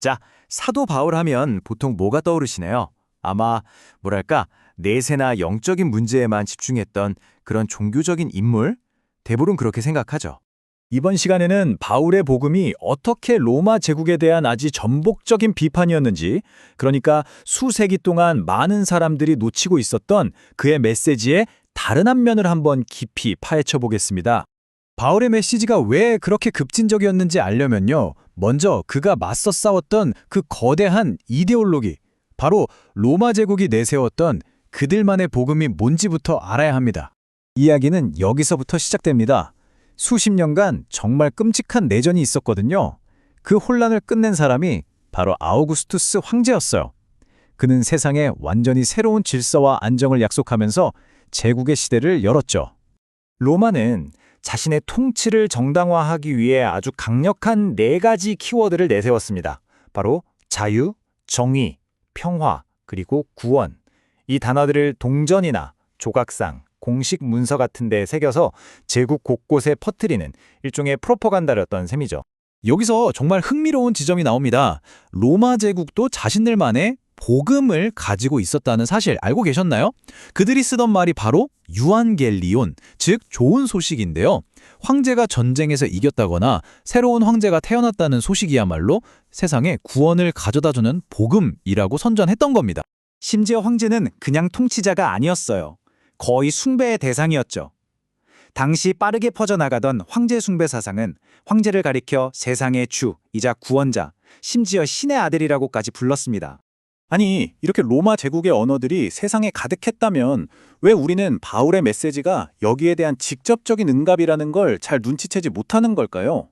자, 사도 바울 하면 보통 뭐가 떠오르시나요? 아마 뭐랄까 내세나 영적인 문제에만 집중했던 그런 종교적인 인물? 대부분 그렇게 생각하죠. 이번 시간에는 바울의 복음이 어떻게 로마 제국에 대한 아주 전복적인 비판이었는지, 그러니까 수세기 동안 많은 사람들이 놓치고 있었던 그의 메시지의 다른 한 면을 한번 깊이 파헤쳐 보겠습니다. 바울의 메시지가 왜 그렇게 급진적이었는지 알려면요. 먼저 그가 맞서 싸웠던 그 거대한 이데올로기, 바로 로마 제국이 내세웠던 그들만의 복음이 뭔지부터 알아야 합니다. 이야기는 여기서부터 시작됩니다. 수십 년간 정말 끔찍한 내전이 있었거든요. 그 혼란을 끝낸 사람이 바로 아우구스투스 황제였어요. 그는 세상에 완전히 새로운 질서와 안정을 약속하면서 제국의 시대를 열었죠. 로마는 자신의 통치를 정당화하기 위해 아주 강력한 네 가지 키워드를 내세웠습니다. 바로 자유, 정의, 평화, 그리고 구원. 이 단어들을 동전이나 조각상, 공식 문서 같은 데 새겨서 제국 곳곳에 퍼뜨리는 일종의 프로파간다였던 셈이죠. 여기서 정말 흥미로운 지점이 나옵니다. 로마 제국도 자신들만의 복음을 가지고 있었다는 사실 알고 계셨나요? 그들이 쓰던 말이 바로 유안겔리온, 즉 좋은 소식인데요. 황제가 전쟁에서 이겼다거나 새로운 황제가 태어났다는 소식이야말로 세상에 구원을 가져다주는 복음이라고 선전했던 겁니다. 심지어 황제는 그냥 통치자가 아니었어요. 거의 숭배의 대상이었죠. 당시 빠르게 퍼져나가던 황제 숭배 사상은 황제를 가리켜 세상의 주이자 구원자, 심지어 신의 아들이라고까지 불렀습니다. 아니, 이렇게 로마 제국의 언어들이 세상에 가득했다면 왜 우리는 바울의 메시지가 여기에 대한 직접적인 응답이라는 걸 잘 눈치채지 못하는 걸까요?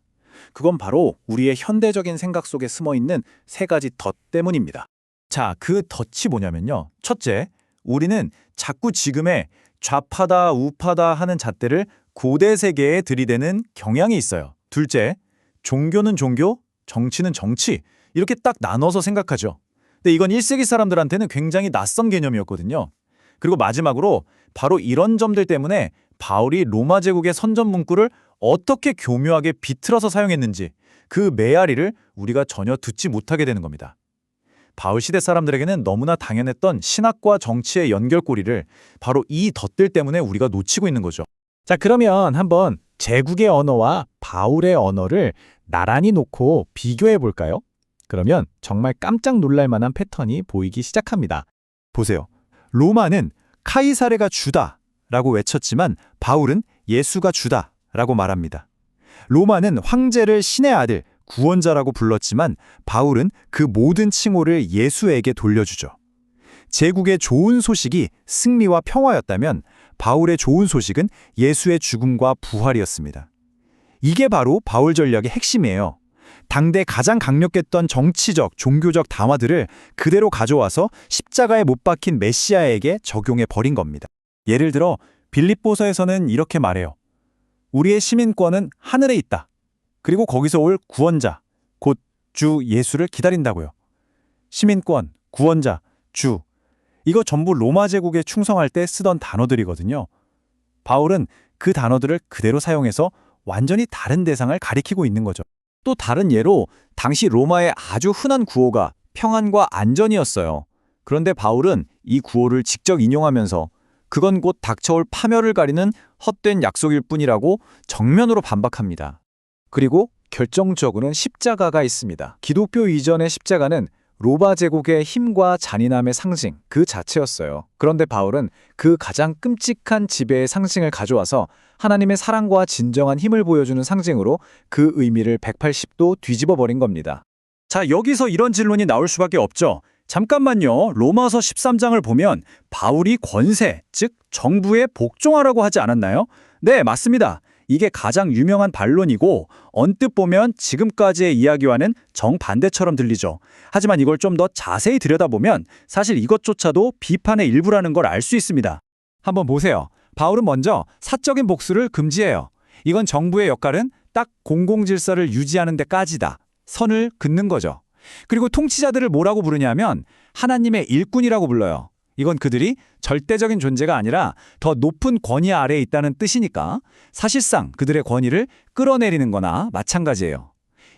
그건 바로 우리의 현대적인 생각 속에 숨어 있는 세 가지 덫 때문입니다. 자, 그 덫이 뭐냐면요. 첫째, 우리는 자꾸 지금의 좌파다 우파다 하는 잣대를 고대 세계에 들이대는 경향이 있어요. 둘째, 종교는 종교, 정치는 정치 이렇게 딱 나눠서 생각하죠. 근데 이건 1세기 사람들한테는 굉장히 낯선 개념이었거든요. 그리고 마지막으로 바로 이런 점들 때문에 바울이 로마 제국의 선전 문구를 어떻게 교묘하게 비틀어서 사용했는지 그 메아리를 우리가 전혀 듣지 못하게 되는 겁니다. 바울 시대 사람들에게는 너무나 당연했던 신학과 정치의 연결고리를 바로 이 덫들 때문에 우리가 놓치고 있는 거죠. 자, 그러면 한번 제국의 언어와 바울의 언어를 나란히 놓고 비교해 볼까요? 그러면 정말 깜짝 놀랄 만한 패턴이 보이기 시작합니다. 보세요. 로마는 카이사레가 주다 라고 외쳤지만 바울은 예수가 주다 라고 말합니다. 로마는 황제를 신의 아들, 구원자라고 불렀지만 바울은 그 모든 칭호를 예수에게 돌려주죠. 제국의 좋은 소식이 승리와 평화였다면 바울의 좋은 소식은 예수의 죽음과 부활이었습니다. 이게 바로 바울 전략의 핵심이에요. 당대 가장 강력했던 정치적, 종교적 담화들을 그대로 가져와서 십자가에 못 박힌 메시아에게 적용해 버린 겁니다. 예를 들어 빌립보서에서는 이렇게 말해요. 우리의 시민권은 하늘에 있다. 그리고 거기서 올 구원자, 곧 주 예수를 기다린다고요. 시민권, 구원자, 주. 이거 전부 로마 제국에 충성할 때 쓰던 단어들이거든요. 바울은 그 단어들을 그대로 사용해서 완전히 다른 대상을 가리키고 있는 거죠. 또 다른 예로 당시 로마의 아주 흔한 구호가 평안과 안전이었어요. 그런데 바울은 이 구호를 직접 인용하면서 그건 곧 닥쳐올 파멸을 가리는 헛된 약속일 뿐이라고 정면으로 반박합니다. 그리고 결정적으로는 십자가가 있습니다. 기독교 이전의 십자가는 로마 제국의 힘과 잔인함의 상징 그 자체였어요. 그런데 바울은 그 가장 끔찍한 지배의 상징을 가져와서 하나님의 사랑과 진정한 힘을 보여주는 상징으로 그 의미를 180도 뒤집어 버린 겁니다. 자, 여기서 이런 진론이 나올 수밖에 없죠. 잠깐만요. 로마서 13장을 보면 바울이 권세, 즉 정부에 복종하라고 하지 않았나요? 네, 맞습니다. 이게 가장 유명한 반론이고 언뜻 보면 지금까지의 이야기와는 정반대처럼 들리죠. 하지만 이걸 좀 더 자세히 들여다보면 사실 이것조차도 비판의 일부라는 걸 알 수 있습니다. 한번 보세요. 바울은 먼저 사적인 복수를 금지해요. 이건 정부의 역할은 딱 공공질서를 유지하는 데까지다. 선을 긋는 거죠. 그리고 통치자들을 뭐라고 부르냐면 하나님의 일꾼이라고 불러요. 이건 그들이 절대적인 존재가 아니라 더 높은 권위 아래에 있다는 뜻이니까 사실상 그들의 권위를 끌어내리는 거나 마찬가지예요.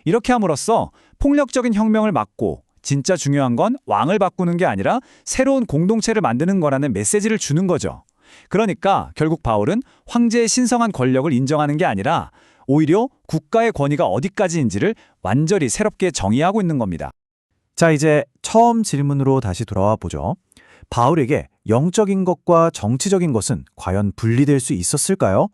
이렇게 함으로써 폭력적인 혁명을 막고 진짜 중요한 건 왕을 바꾸는 게 아니라 새로운 공동체를 만드는 거라는 메시지를 주는 거죠. 그러니까 결국 바울은 황제의 신성한 권력을 인정하는 게 아니라 오히려 국가의 권위가 어디까지인지를 완전히 새롭게 정의하고 있는 겁니다. 자, 이제 처음 질문으로 다시 돌아와 보죠. 바울에게 영적인 것과 정치적인 것은 과연 분리될 수 있었을까요?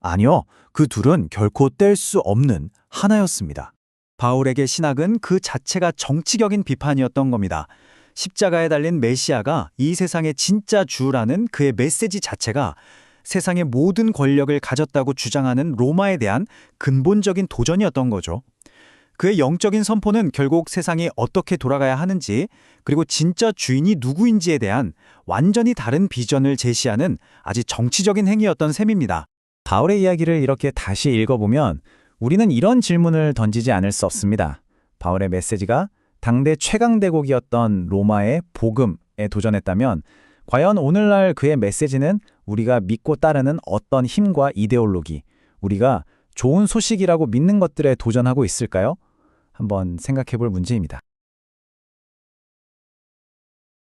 아니요. 그 둘은 결코 뗄 수 없는 하나였습니다. 바울에게 신학은 그 자체가 정치적인 비판이었던 겁니다. 십자가에 달린 메시아가 이 세상의 진짜 주라는 그의 메시지 자체가 세상의 모든 권력을 가졌다고 주장하는 로마에 대한 근본적인 도전이었던 거죠. 그의 영적인 선포는 결국 세상이 어떻게 돌아가야 하는지 그리고 진짜 주인이 누구인지에 대한 완전히 다른 비전을 제시하는 아주 정치적인 행위였던 셈입니다. 바울의 이야기를 이렇게 다시 읽어보면 우리는 이런 질문을 던지지 않을 수 없습니다. 바울의 메시지가 당대 최강 대국이었던 로마의 복음에 도전했다면 과연 오늘날 그의 메시지는 우리가 믿고 따르는 어떤 힘과 이데올로기, 우리가 좋은 소식이라고 믿는 것들에 도전하고 있을까요? 한번 생각해 볼 문제입니다.